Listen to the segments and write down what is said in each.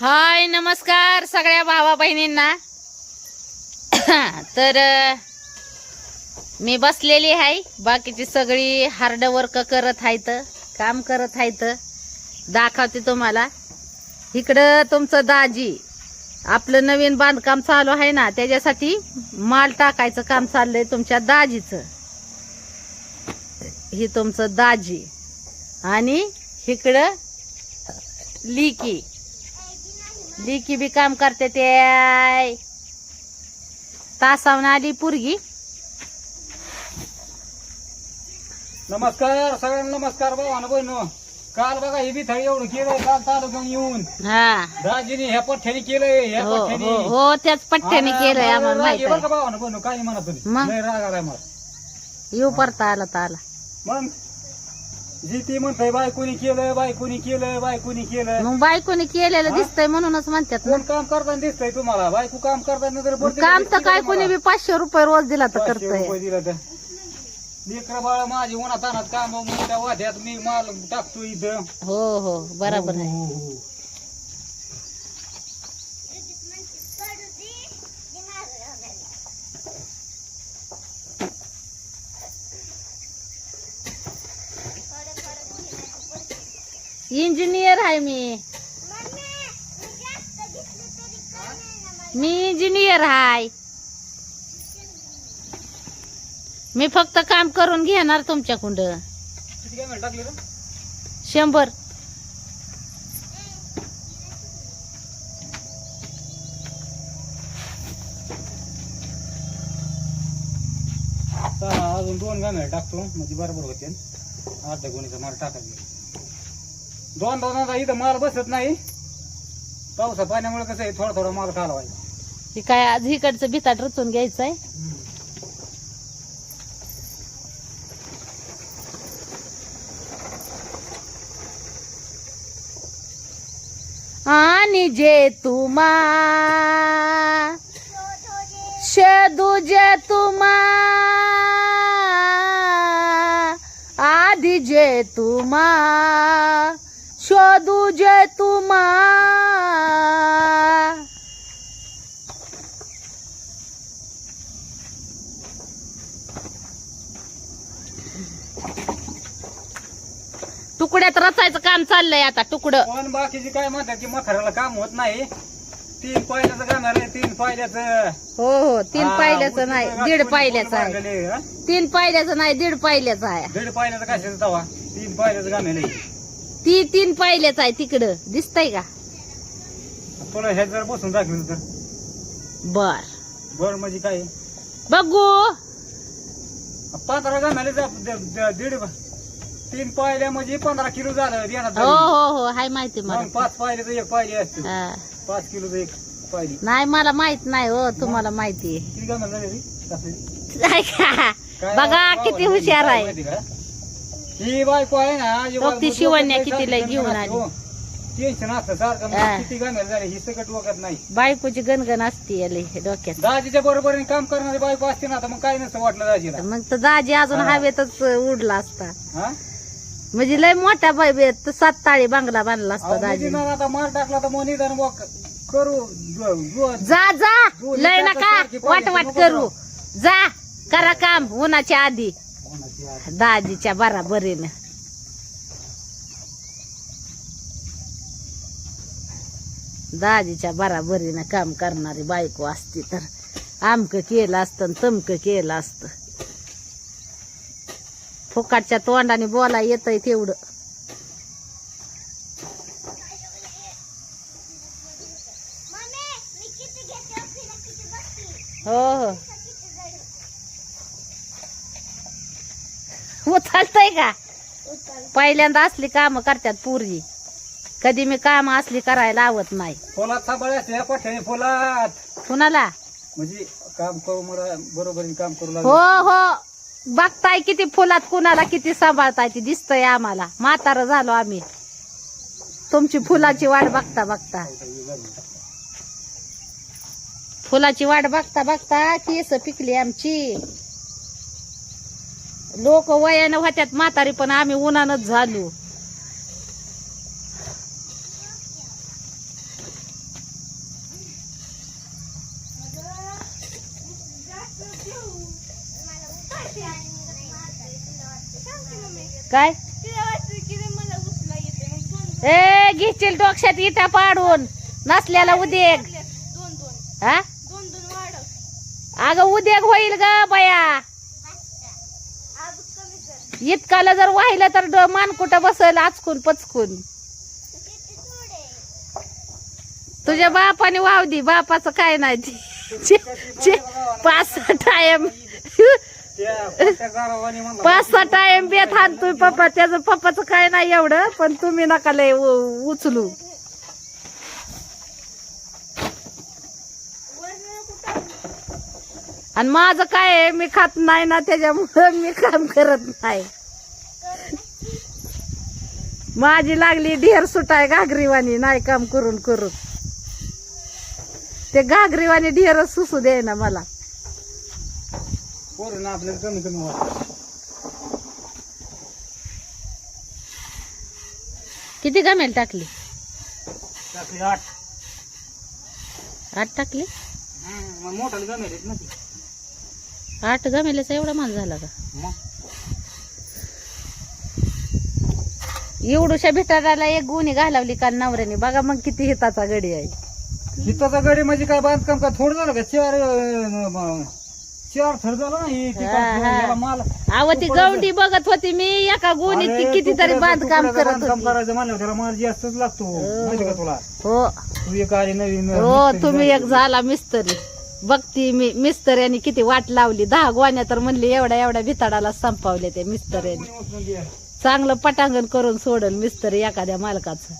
हाय नमस्कार सगळ्या भावा बहिणींना. तर मी बसलेली आहे. बाकीची सगळी हार्ड वर्क करत आहेत काम करत आहेत. दाखवते तुम्हाला. इकडं तुमचं दाजी आपलं नवीन बांधकाम चालू आहे ना त्याच्यासाठी माल टाकायचं काम चाललंय तुमच्या दाजीचं. ही तुमचं दाजी. आणि इकडं लिकी. लिकी बी काम करते ते तासावून आली पुरगी. नमस्कार सगळ्यांना नमस्कार भावानं बहिणो. काल बघा हे बी थळी एवढं केलंय काल घेऊन येऊन. हा. दाजीने ह्या पठ्ठ्याने केलंय ह्या हो पठ्ठ्याने. हो हो त्याच पट्ट्याने केलंय आम्हाला माहित बरं का आहे. भावानं बहिणो काही म्हणत तुम्ही मग? लय राग आलाय मला. येऊ परता आला तर आला. मग? जी ती म्हणतंय बायकोनी केलंय बायकोनी केलंय बायकोनी केलंय मग बायकोने केलेलं हा? दिसतंय म्हणूनच म्हणतात ना. कोण काम करताना दिसतंय तुम्हाला? बायको काम करताना काम तर काय कोणी? बी पाचशे रुपये रोज दिला तर पाचशे करतोय. रुपये दिलं तर. लेकरं बाळ माझी उन्हात आणत काम मोठ्या वाद्यात मी माल टाकतो इथं. हो हो बरोबर आहे. हो, हो, हो. इंजिनियर आहे मी. मी इंजिनियर आहे मी फक्त काम करून घेणार तुमच्याकडं? शंभर. अजून दोन गाणे टाकतो म्हणजे बरोबर होते अर्ध्या गुणीचा माल टाकायचा. दोन दोन इथं माल बसत नाही. पावसा पाण्यामुळे कसं आहे थोडा थोडा माल कालवायचा हे काय आज इकडचं भिताट रचून घ्यायचंय? आणि जे तुम्हा शेदू जे तुम्हा आधी जे तुम्हा शोधू जे तुम्हा तुकड्यात रचायचं काम चाललंय आता तुकडं. पण बाकीची काय म्हणतात की मथाऱ्याला काम होत नाही? तीन पायल्याचं गाणार आहे तीन पायल्याचं. हो हो तीन हा, पायल्याचं नाही दीड कोण पायल्याचं आहे. मागले, हा? तीन पायल्याचं नाही दीड पायल्याचं आहे. दीड पायल्याचं कशाचं तवा? तीन पायल्याचं गाणं नाही. ती तीन पायल्याचं आहे तिकडं दिसतंय का जर बसून तर बर बर म्हणजे काय बघू पंधरा गाण्याला जा- द- द- दीड तीन पायल्या म्हणजे पंधरा किलो झालं हो हो हो हाय माहिती मला पाच पायल्याचं एक पायली असते हा. पाच किलोचं एक पायली नाही मला माहीत नाही हो तुम्हाला माहिती आहे. किती गाणं झाले रे? कसं? काय का? बघा किती हुशार आहे? ही बायको आहे ना बघ ती शिवण्या घेऊन नसतं, हो. टेन्शन असतं सारखं मग. किती गाणं झाले सगळं डोक्यात नाही बायकोची गणगण असते याले डोक्यात दाजीच्या बरोबरीने काम करणारी बायको असते ना मग काय नसतं वाटलं दाजीला मग तर दाजी अजून हा. हवेतच उडला असता हा म्हणजे लय मोठा बाय सात ताळी बांगला बांधला असता अहो, दाजी आता मार टाकला तर मग निदान करू जो- जो- जा जा दोन्ही लय नका वाट वाट करू. जा करा काम उन्हाच्या आधी? दाजीच्या बराबरीनं. दाजीच्या बराबरीनं काम करणारी बायको असती तर आमक केलं असतं तमक केलं असतं. फुकाटच्या तोंडाने बोला येतंय तेवढं हो हो उचलतय का? पहिल्यांदा असली काम करतात पूर्वी कधी मी काम असली करायला लावत नाही. फुलात सांभाळ असते या पठ्याने फुलात? कुणाला? म्हणजे काम करू मला बरोबरीने काम करू हो लागले हो. बघताय किती फुलात कुणाला किती सांभाळताय ती दिसतंय आम्हाला. म्हातारं झालो आम्ही. तुमची फुलाची वाट बघता बघता. फुलाची वाट बघता बघता केस पिकली आमची. लोक वयानं होत्यात म्हातारी पण आम्ही उन्हानच झालो. काय? ए घेशील डोक्षात इटा पाडून. नसल्याला उद्योग. हा? अगं उद्योग होईल ग बया. इतकाला जर वाहिलं तर ड- मान कुठं बसल? आचकून पचकून. तुझ्या बापाने वाव दी. बापाचं काय नाही ती. चे- चे- पाच सहा टायम पाच सहा टाइम बेत हाणतोय पप्पा. त्याचं पप्पाचं काय नाही एवढं पण तुम्ही नका लय उचलू. आणि माझं काय आहे मी खात नाही ना त्याच्यामुळं मी काम करत नाही. माझी लागली ढेर सुटाय घागरीवाणी नाही काम करून करून. ते घागरीवाणी ढेर सुसू दे ना मला. आपल्याला कमी कमी किती गमेल टाकली? टाकली आठ. आठ टाकली? कमी आहेत ना ती आठ गमेल्याचा एवढा माल झाला का? मग? एवढूशा भिटाराला एक गुणी घालावली काल नवऱ्याने? बघा मग किती हिताचा गडी आहे. हिताचा गडी म्हणजे काय बांधकाम का थोडं झालं का? चार चार थर झालं ना हे ते हा, हा. गवंडी बघत होती मी. एका गुणीत कितीतरी बांधकाम करत करायचं म्हणलं त्याला? माल जास्तच लागतो. का तुला? हो. तू एक आली नवीन हो तुम्ही. एक झाला मिस्तरी. बघती मी मिस्तऱ्याने किती वाट लावली. दहा गोण्या तर म्हणली एवढ्या एवढ्या भिताडाला संपावले ते मिस्तऱ्याने यांनी चांगलं पटांगण करून सोडल मिस्तरी एखाद्या मालकाचं.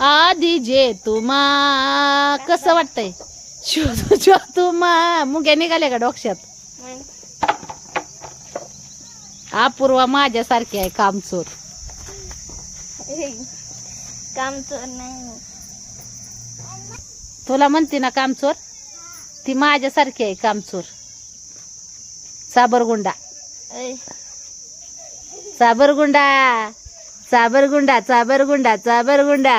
आधी जे तुम्हा कसं वाटतंय? शोधू शो तुम्हा. मुग्या निघाल्या का डोक्यात? अपूर्वा माझ्यासारखी आहे कामचोर. काम तर नाही. तुला म्हणते ना कामचोर? ती माझ्यासारखी आहे कामचोर. साबरगुंडा. साबरगुंडा. साबरगुंडा साबरगुंडा साबरगुंडा.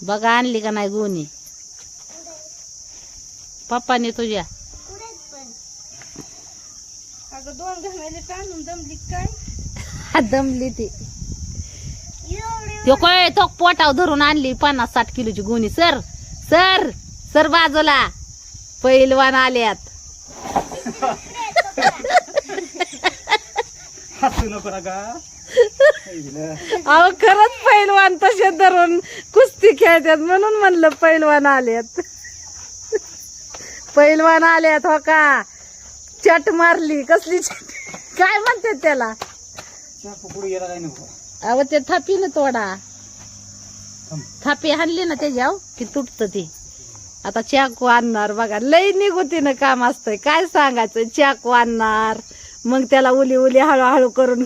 बघा आणली का नाही गुणी? पप्पानी तुझ्या. अगं दोन घमेले काढून दमली काय? दमली ती. तो काय तो पोटाव धरून आणली पन्नास साठ किलोची गुणी. सर सर सर बाजूला. पैलवान आल्यात. हसू नको ना का इला. अहो खरंच पैलवान तसे धरून कुस्ती खेळतात म्हणून म्हणलं पैलवान आल्यात. पैलवान आल्यात हो का? चट मारली कसली चट? काय म्हणतात त्याला? अहो ते थापीनं तोडा. थांब. थापी हाणली ना त्याच्याव की तुटत ती. आता चाकू आणणार बघा लई निगुतीनं काम असतंय. काय सांगायचं? चाकू आणणार मग त्याला उली उली हळूहळू करून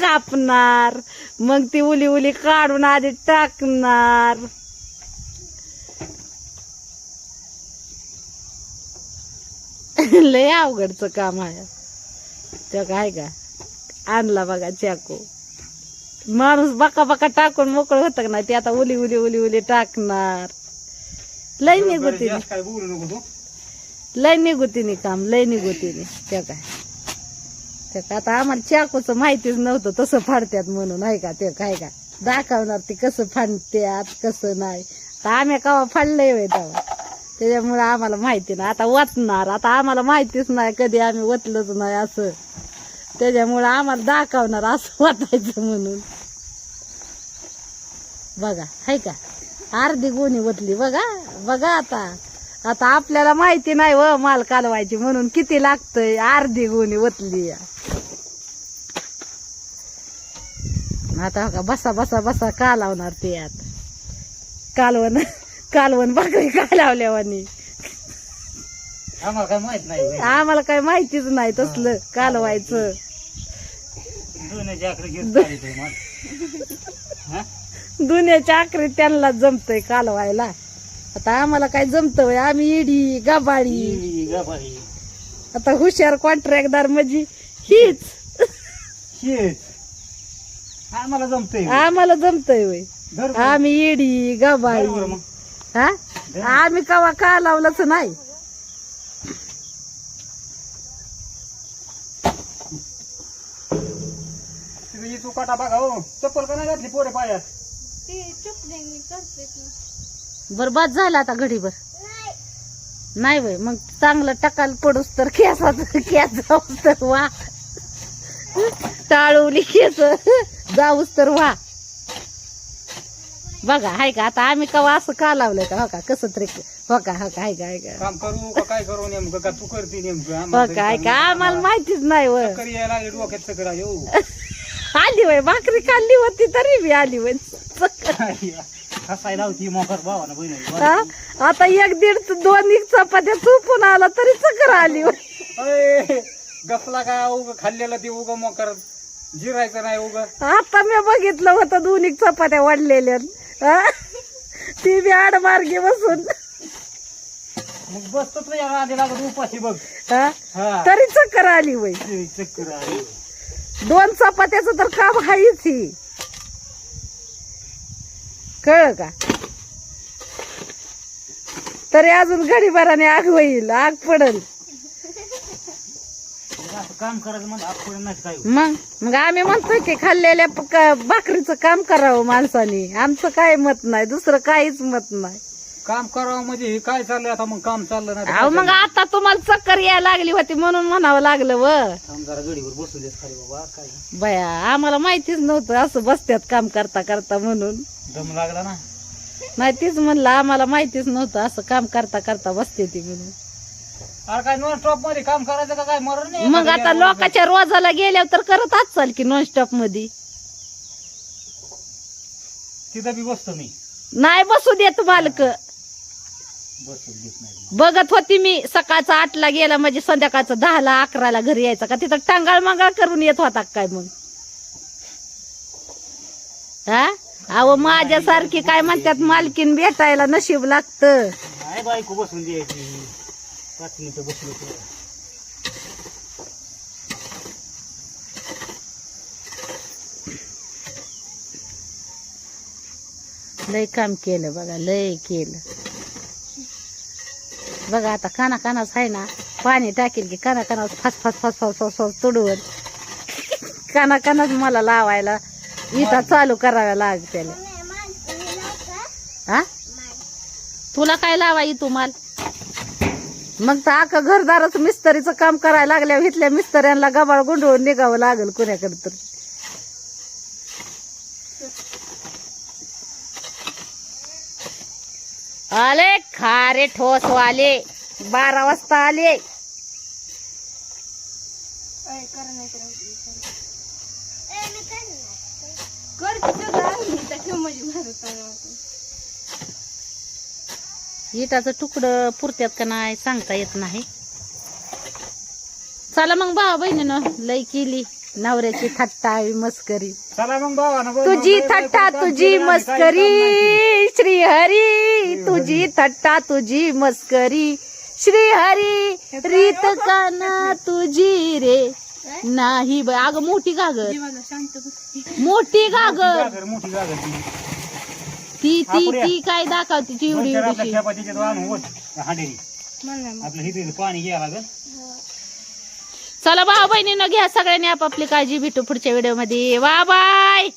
कापणार मग ती उली उली काढून आधी टाकणार. लय अवघडचं काम आहे. ते काय का? आणला बघा चाकू. माणूस बका बका टाकून मोकळं होतं का नाही? ते आता उली उली उली उली टाकणार. लय निगुतीने जास्त काय बोलू नको तू. लय निगुतीने काम लय निगुतीने त्या काय? त्या काय? आता आम्हाला चाकूचं माहितीच नव्हतं तसं फाडत्यात म्हणून आहे का? ते काय का? दाखवणार ते कसं फाडत्यात कसं नाही. तर आम्ही कवा फाडलंय तेव्हा? त्याच्यामुळे आम्हाला माहिती नाही. आता वतणार. आता आम्हाला माहितीच नाही कधी आम्ही वतलंच नाही असं. त्याच्यामुळे आम्हाला दाखवणार असं वाटायचं म्हणून. बघा हाय का? अर्धी गोणी वतली. बघा बघा आता. आता आपल्याला माहिती नाही व माल कालवायची म्हणून किती लागतंय अर्धी गोणी वतली. आता का बसा बसा बसा कालावणार ते आता? कालवण. कालवण भाकरी आम्हाला काय माहीत नाही होय. आम्हाला काय माहितीच नाही तसलं कालवायचं दोन्हीची आकडे घेऊन चालली. हा? दुन्याच्या आखरीत त्यांना जमतय कालवायला आता आम्हाला काय जमत वय आम्ही इडी गाबाळी. आता हुशार कॉन्ट्रॅक्टदार म्हणजे हीच शेत आम्हाला जमतंय आम्हाला जमतय वय. आम्ही येडी गबाळी मग. हा? आम्ही कवा का लावलंच नाही. तिथं ही चुकाटा बघा हो. चप्पल का नाही घातली पोरे पायात? ते चुकले मी करतेच ना बरबाद झाला आता घडीभर. नाही वय मग चांगलं टकाल पडूस तर केसाच केस जाऊस तर वा. टाळवली केस जाऊस तर वा. बघा हाय का? आता आम्ही कवा असं का लावलंय का? हो का? कसं तरी हो का? हो का? हाय का? हाय का? काम करू का काय करू नेमकं? का तू करते नेमकं? हो आम्हाला का? हाय तरी का? काम आम्हाला नाही. माहितीच नाही व. चक्कर यायला लागली डोक्यात चक्कर आली हो आली वय भाकरी खाल्ली होती तरी मी आली वय. हसायला होती मोकर भावानं बहिणी. हा? आता एक दीड दोन एक चपात्या चुपून आला तरी चक्कर आली वय. अय, गपला का? उग खाल्लेलं ते उग मोकर. जिरायचं नाही उग. आता मी बघितलं होतं दोन्ही चपात्या वाढलेल्या? ती बी आडमार्गी बसून. मग बसतो तुझ्या आधी लागत उपाशी बघ. हा? हा. तरी चक्कर आली वय. चक्कर आली. दोन चपात्याचं तर काम हायच ही. कळ का? तरी अजून गडीभराने आग होईल आग पडल. काम करायचं म्हणजे आपण नाही काय मग मग आम्ही म्हणतोय की खाल्लेल्या भाकरीचं काम करावं माणसानी. आमचं काय मत नाही दुसरं काहीच मत नाही. काम करावं म्हणजे हे काय चाललंय आता? मग काम चाललं नाही तर अहो काय मग आता तुम्हाला चक्कर यायला लागली होती म्हणून म्हणावं लागलं व. चाललंय? काम जरा गडीवर बसून देस खाली बाबा काय? बया आम्हाला माहितीच नव्हतं असं बसत्यात काम करता करता म्हणून. दम लागला ना? नाही तीच म्हणलं आम्हाला माहितीच नव्हतं असं काम करता करता बसते ती म्हणून. अरे काय नॉन स्टॉपमध्ये काम करायचं का काय? मरण नाही मग आता लोकांच्या रोजाला गेल्यावर तर करत चाल की नॉन स्टॉपमध्ये. तिथं बी बसतो मी. नाही बसू देत मालक. बसून देत नाही बघत होती मी सकाळचा आठला गेला म्हणजे संध्याकाळचं दहाला अकराला घरी यायचा का? तिथं टांगाळ मंगाळ करून येत होता का काय मग? हा? अहो माझ्यासारखी काय म्हणतात मालकीन भेटायला नशीब लागतं. बायको बसून द्यायची. पाच मिनिटं बसलो. लय काम केलं बघा लय केलं. बघा आता काना कानाच आहे ना पाणी टाकेल की काना कानाच फास फास फास फास फास फास तुडवत काना कानाच मला लावायला इटा चालू कराव्या लागत्याला हा तुला काय लावाय तू माल? मग तर अख्खं घरदारच मिस्त्रीचं काम करायला लागल्यावर इथल्या मिस्त्र्यांना गबाळ गुंडवून निघावं लागल कुणाकडे तर. आले खारे ठोस वाले. बारा वाजता आले. करा नाही तर कर की सगळं आहे मी तर ठेव म्हणजे भारत इटाचं तुकडं पुरत्यात का नाही सांगता येत नाही. चला मग भावा बहिणीनं लय केली नवऱ्याची थट्टा मस्करी. चला मग तुझी थट्टा तुझी मस्करी. श्री हरी तुझी थट्टा तुझी मस्करी. श्री हरी रीत काना तुझी रे? नाही बाई अगं मोठी गागर मोठी गागर मोठी गागर ती. ती ती काय दाखवते ती एवढी एवढीशी खेपा तिच्यात आणून होत. हांडेरी. मला नाही आपलं हिथे पाणी लागेल. चला भाऊ बहिणीनं घ्या सगळ्यांनी आपापली काळजी भेटू पुढच्या व्हिडिओमध्ये वा बाय!